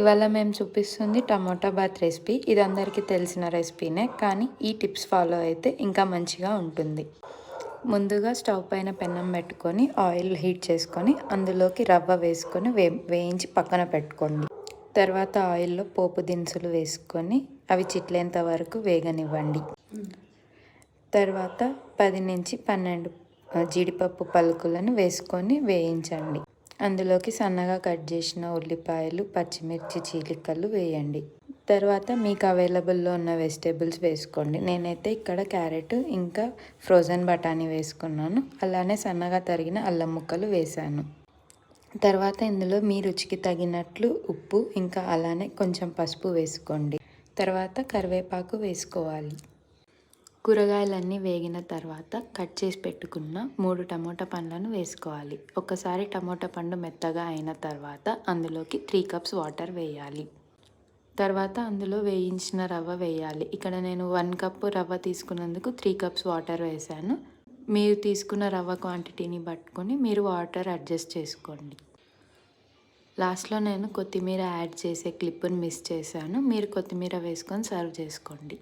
ఇవాళ మేము చూపిస్తుంది టమోటా బాత్ రెసిపీ. ఇది అందరికీ తెలిసిన రెసిపీనే కానీ ఈ టిప్స్ ఫాలో అయితే ఇంకా మంచిగా ఉంటుంది. ముందుగా స్టవ్ పైన పెన్నం పెట్టుకొని ఆయిల్ హీట్ చేసుకొని అందులోకి రవ్వ వేసుకొని వే వేయించి పక్కన పెట్టుకోండి. తర్వాత ఆయిల్లో పోపు దినుసులు వేసుకొని అవి చిట్లేంత వరకు వేగనివ్వండి. తర్వాత పది నుంచి పన్నెండు జీడిపప్పు పలుకులను వేసుకొని వేయించండి. అందులోకి సన్నగా కట్ చేసిన ఉల్లిపాయలు పచ్చిమిర్చి చీలికలు వేయండి. తర్వాత మీకు అవైలబుల్లో ఉన్న వెజిటేబుల్స్ వేసుకోండి. నేనైతే ఇక్కడ క్యారెట్ ఇంకా ఫ్రోజన్ బఠానీ వేసుకున్నాను. అలానే సన్నగా తరిగిన అల్లం ముక్కలు వేశాను. తర్వాత ఇందులో మీ రుచికి తగినట్లు ఉప్పు ఇంకా అలానే కొంచెం పసుపు వేసుకోండి. తర్వాత కరివేపాకు వేసుకోవాలి. కూరగాయలన్నీ వేగిన తర్వాత కట్ చేసి పెట్టుకున్న మూడు టమోటా పండ్లను వేసుకోవాలి. ఒకసారి టమోటా పండు మెత్తగా అయిన తర్వాత అందులోకి త్రీ కప్స్ వాటర్ వేయాలి. తర్వాత అందులో వేయించిన రవ్వ వేయాలి. ఇక్కడ నేను వన్ కప్ రవ్వ తీసుకున్నందుకు త్రీ కప్స్ వాటర్ వేసాను మీరు తీసుకున్న రవ్వ క్వాంటిటీని పట్టుకొని మీరు వాటర్ అడ్జస్ట్ చేసుకోండి. లాస్ట్లో నేను కొత్తిమీర యాడ్ చేసే క్లిప్ని మిస్ చేశాను. మీరు కొత్తిమీర వేసుకొని సర్వ్ చేసుకోండి.